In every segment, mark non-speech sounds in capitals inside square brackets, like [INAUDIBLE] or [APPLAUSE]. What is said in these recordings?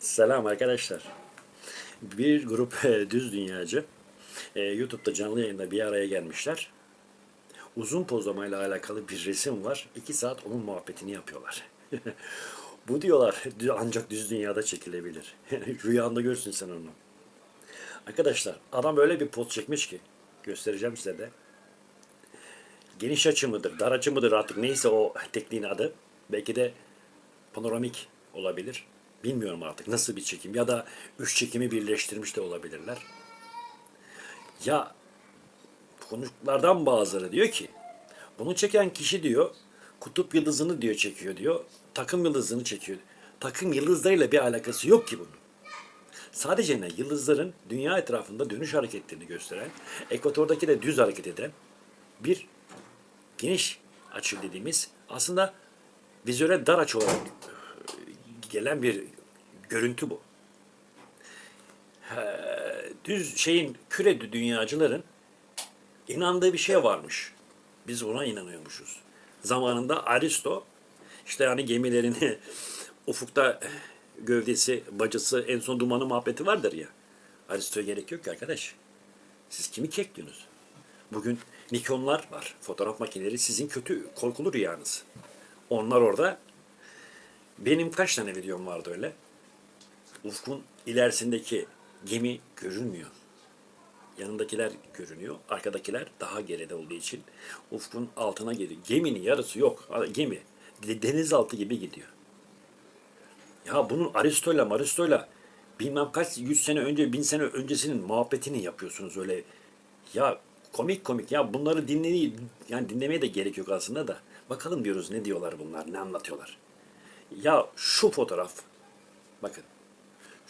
Selam arkadaşlar. Bir grup [LAUGHS] e, düz dünyacı e, YouTube'da canlı yayında bir araya gelmişler. Uzun pozlamayla alakalı bir resim var. İki saat onun muhabbetini yapıyorlar. [LAUGHS] Bu diyorlar ancak düz dünyada çekilebilir. [LAUGHS] Rüyanda görsün sen onu. Arkadaşlar adam öyle bir poz çekmiş ki göstereceğim size de. Geniş açı mıdır, dar açı mıdır artık neyse o tekniğin adı. Belki de panoramik olabilir. Bilmiyorum artık nasıl bir çekim ya da üç çekimi birleştirmiş de olabilirler. Ya konuklardan bazıları diyor ki bunu çeken kişi diyor kutup yıldızını diyor çekiyor diyor. Takım yıldızını çekiyor. Takım yıldızlarıyla bir alakası yok ki bunun. Sadece ne? Yıldızların dünya etrafında dönüş hareketlerini gösteren, ekvatordaki de düz hareket eden bir geniş açı dediğimiz aslında vizöre dar açı olarak gelen bir görüntü bu. Düz şeyin küre dünyacıların inandığı bir şey varmış. Biz ona inanıyormuşuz. Zamanında Aristo işte hani gemilerin [LAUGHS] ufukta gövdesi, bacası, en son dumanı muhabbeti vardır ya. Aristo'ya gerek yok ki arkadaş. Siz kimi kekliyorsunuz? Bugün Nikonlar var. Fotoğraf makineleri sizin kötü, korkulu rüyanız. Onlar orada. Benim kaç tane videom vardı öyle? Ufkun ilerisindeki gemi görünmüyor. Yanındakiler görünüyor. Arkadakiler daha geride olduğu için ufkun altına geliyor. Geminin yarısı yok. Gemi de- denizaltı gibi gidiyor. Ya bunun Aristo'yla Maristo'yla bilmem kaç yüz sene önce, bin sene öncesinin muhabbetini yapıyorsunuz öyle. Ya komik komik ya bunları dinlemeyi yani dinlemeye de gerek yok aslında da. Bakalım diyoruz ne diyorlar bunlar, ne anlatıyorlar. Ya şu fotoğraf, bakın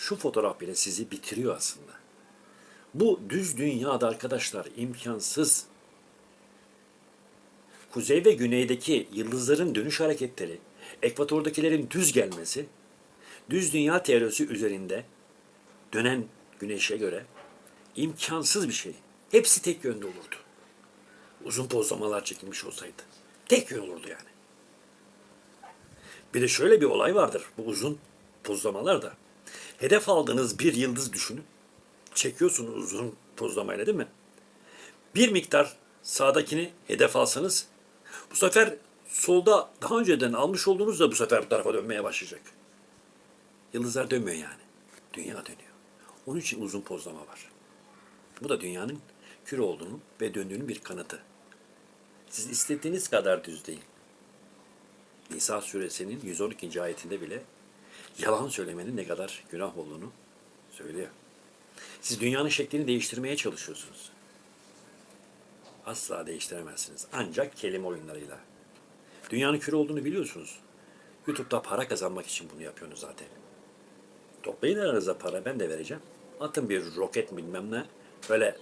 şu fotoğraf bile sizi bitiriyor aslında. Bu düz dünyada arkadaşlar imkansız. Kuzey ve güneydeki yıldızların dönüş hareketleri, ekvatordakilerin düz gelmesi, düz dünya teorisi üzerinde dönen güneşe göre imkansız bir şey. Hepsi tek yönde olurdu. Uzun pozlamalar çekilmiş olsaydı. Tek yön olurdu yani. Bir de şöyle bir olay vardır bu uzun pozlamalar da. Hedef aldığınız bir yıldız düşünün. Çekiyorsunuz uzun pozlamayla değil mi? Bir miktar sağdakini hedef alsanız bu sefer solda daha önceden almış olduğunuz da bu sefer bu tarafa dönmeye başlayacak. Yıldızlar dönmüyor yani. Dünya dönüyor. Onun için uzun pozlama var. Bu da dünyanın küre olduğunu ve döndüğünün bir kanıtı. Siz istediğiniz kadar düz değil. Nisa suresinin 112. ayetinde bile yalan söylemenin ne kadar günah olduğunu söylüyor. Siz dünyanın şeklini değiştirmeye çalışıyorsunuz. Asla değiştiremezsiniz. Ancak kelime oyunlarıyla. Dünyanın küre olduğunu biliyorsunuz. YouTube'da para kazanmak için bunu yapıyorsunuz zaten. Toplayın aranızda para ben de vereceğim. Atın bir roket bilmem ne. Böyle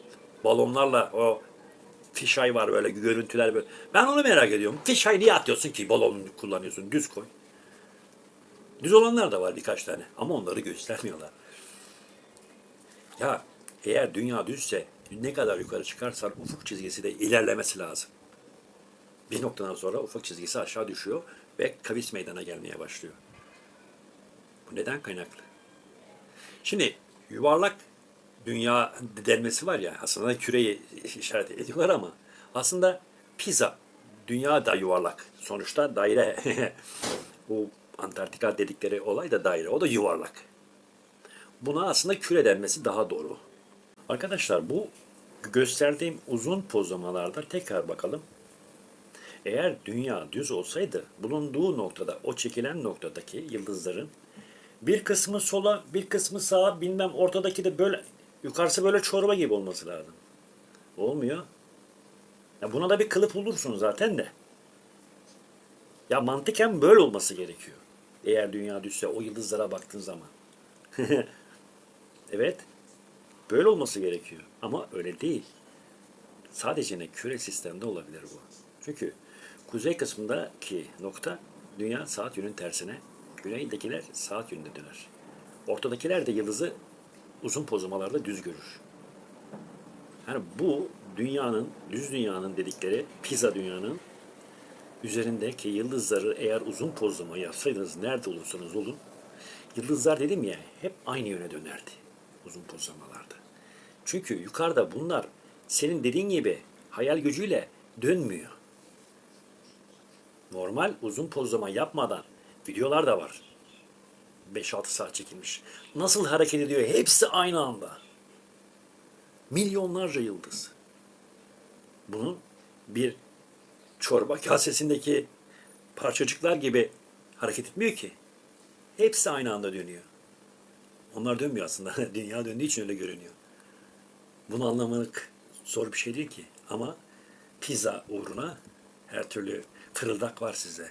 balonlarla o fişay var böyle görüntüler böyle. Ben onu merak ediyorum. Fişay niye atıyorsun ki balon kullanıyorsun? Düz koy. Düz olanlar da var birkaç tane ama onları göstermiyorlar. Ya eğer dünya düzse ne kadar yukarı çıkarsan ufuk çizgisi de ilerlemesi lazım. Bir noktadan sonra ufuk çizgisi aşağı düşüyor ve kavis meydana gelmeye başlıyor. Bu neden kaynaklı? Şimdi yuvarlak dünya denmesi var ya aslında küreyi işaret ediyorlar ama aslında pizza dünya da yuvarlak. Sonuçta daire. [LAUGHS] Bu Antarktika dedikleri olay da daire. O da yuvarlak. Buna aslında küre denmesi daha doğru. Arkadaşlar bu gösterdiğim uzun pozlamalarda tekrar bakalım. Eğer dünya düz olsaydı bulunduğu noktada o çekilen noktadaki yıldızların bir kısmı sola bir kısmı sağa bilmem ortadaki de böyle yukarısı böyle çorba gibi olması lazım. Olmuyor. Ya buna da bir kılıf bulursun zaten de. Ya mantıken böyle olması gerekiyor. Eğer dünya düşse o yıldızlara baktığın zaman. [LAUGHS] evet. Böyle olması gerekiyor. Ama öyle değil. Sadece ne küre sistemde olabilir bu. Çünkü kuzey kısmındaki nokta dünya saat yönünün tersine, güneydekiler saat yönünde döner. Ortadakiler de yıldızı uzun pozlamalarda düz görür. Yani bu dünyanın, düz dünyanın dedikleri pizza dünyanın üzerindeki yıldızları eğer uzun pozlama yapsaydınız nerede olursanız olun yıldızlar dedim ya hep aynı yöne dönerdi uzun pozlamalarda. Çünkü yukarıda bunlar senin dediğin gibi hayal gücüyle dönmüyor. Normal uzun pozlama yapmadan videolar da var. 5-6 saat çekilmiş. Nasıl hareket ediyor? Hepsi aynı anda. Milyonlarca yıldız. Bunun bir çorba kasesindeki parçacıklar gibi hareket etmiyor ki. Hepsi aynı anda dönüyor. Onlar dönmüyor aslında. [LAUGHS] Dünya döndüğü için öyle görünüyor. Bunu anlamak zor bir şey değil ki. Ama pizza uğruna her türlü fırıldak var size.